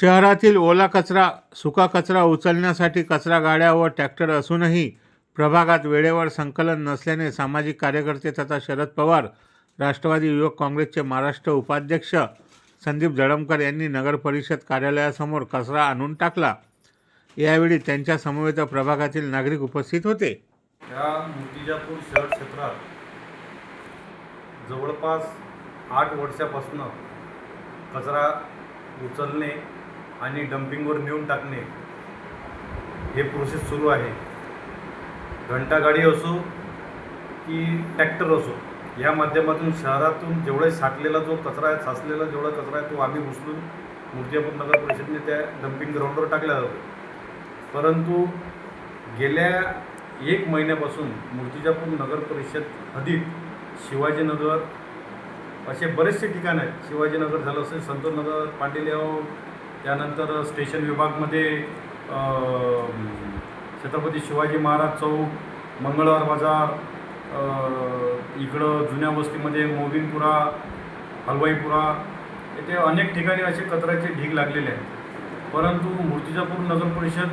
शहरातील ओला कचरा सुका कचरा उचलण्यासाठी कचरा गाड्या व ट्रॅक्टर असूनही प्रभागात वेळेवर संकलन नसल्याने सामाजिक कार्यकर्ते तथा शरद पवार राष्ट्रवादी युवक काँग्रेसचे महाराष्ट्र उपाध्यक्ष संदीप जळमकर यांनी नगरपरिषद कार्यालयासमोर कचरा आणून टाकला. यावेळी त्यांच्या समवेत प्रभागातील नागरिक उपस्थित होते. या मूर्तिजापूर शहर क्षेत्रात जवळपास आठ वर्षापासून कचरा उचलणे आणि डम्पिंगवर नेऊन टाकणे हे प्रोसेस सुरू आहे. घंटागाडी असो की ट्रॅक्टर असो या माध्यमातून शहरातून जेवढे साठलेला जो कचरा आहे साचलेला जेवढा कचरा आहे तो आम्ही उचलून मूर्तिजापूर नगर परिषदने त्या डम्पिंग ग्राउंडवर टाकला जातो. परंतु गेल्या एक महिन्यापासून मूर्तिजापूर नगर परिषद हदीत शिवाजीनगर असे बरेचसे ठिकाण आहेत. शिवाजीनगर झालं असेल संतोषनगर पाटीलगाव त्यानंतर स्टेशन विभागमध्ये छत्रपती शिवाजी महाराज चौक मंगळवार बाजार इकडं जुन्या वस्तीमध्ये मोबिनपुरा हलवाईपुरा येथे अनेक ठिकाणी असे कचऱ्याचे ढीग लागलेले आहेत. परंतु मूर्तिजापूर नगर परिषद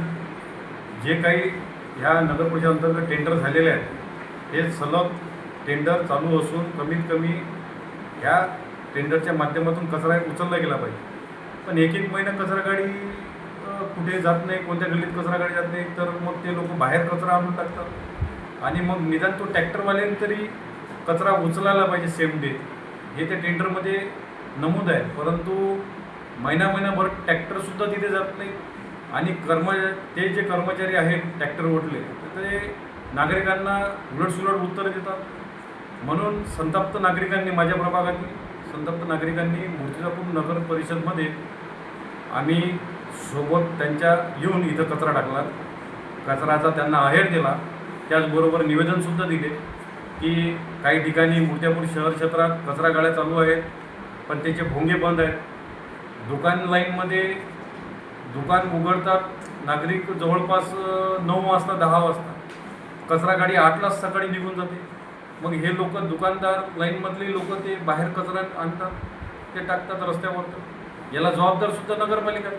जे काही ह्या नगर परिषद अंतर्गत टेंडर झालेले आहेत हे सलग टेंडर चालू असून कमीत कमी ह्या टेंडरच्या माध्यमातून कचरा उचलला गेला पाहिजे. पण एक एक महिना कचरा गाडी कुठे जात नाही कोणत्या गल्लीत कचरा गाडी जात नाही तर मग ते लोक बाहेर कचरा आणून टाकतात. आणि मग निदान तो ट्रॅक्टरवाल्याने तरी कचरा उचलायला पाहिजे सेम डे हे त्या टेंडरमध्ये नमूद आहे. परंतु महिना महिनाभर ट्रॅक्टरसुद्धा तिथे जात नाही. आणि कर्म ते जे कर्मचारी आहेत ट्रॅक्टर ओढले तर ते नागरिकांना उलटसुलट उत्तरं देतात. म्हणून संतप्त नागरिकांनी माझ्या प्रभागातली संतप्त नागरिकांनी मूर्तिजापूर नगर परिषदमध्ये आम्ही सोबत त्यांच्या येऊन इथं कचरा टाकला. कचऱ्याचा त्यांना आहेर दिला. त्याचबरोबर निवेदनसुद्धा दिले की काही ठिकाणी मूर्त्यापूर शहर क्षेत्रात कचरा गाड्या चालू आहेत पण त्याचे भोंगे बंद आहेत. दुकान लाईनमध्ये दुकान उघडतात. नागरिक जवळपास नऊ वाजता दहा वाजता. कचरा गाडी आठलाच सकाळी निघून जाते. मग हे लोक दुकानदार लाईनमधले लोक ते बाहेर कचरा आणतात ते टाकतात रस्त्यावर याला जबाबदार सुद्धा नगरपालिका आहे.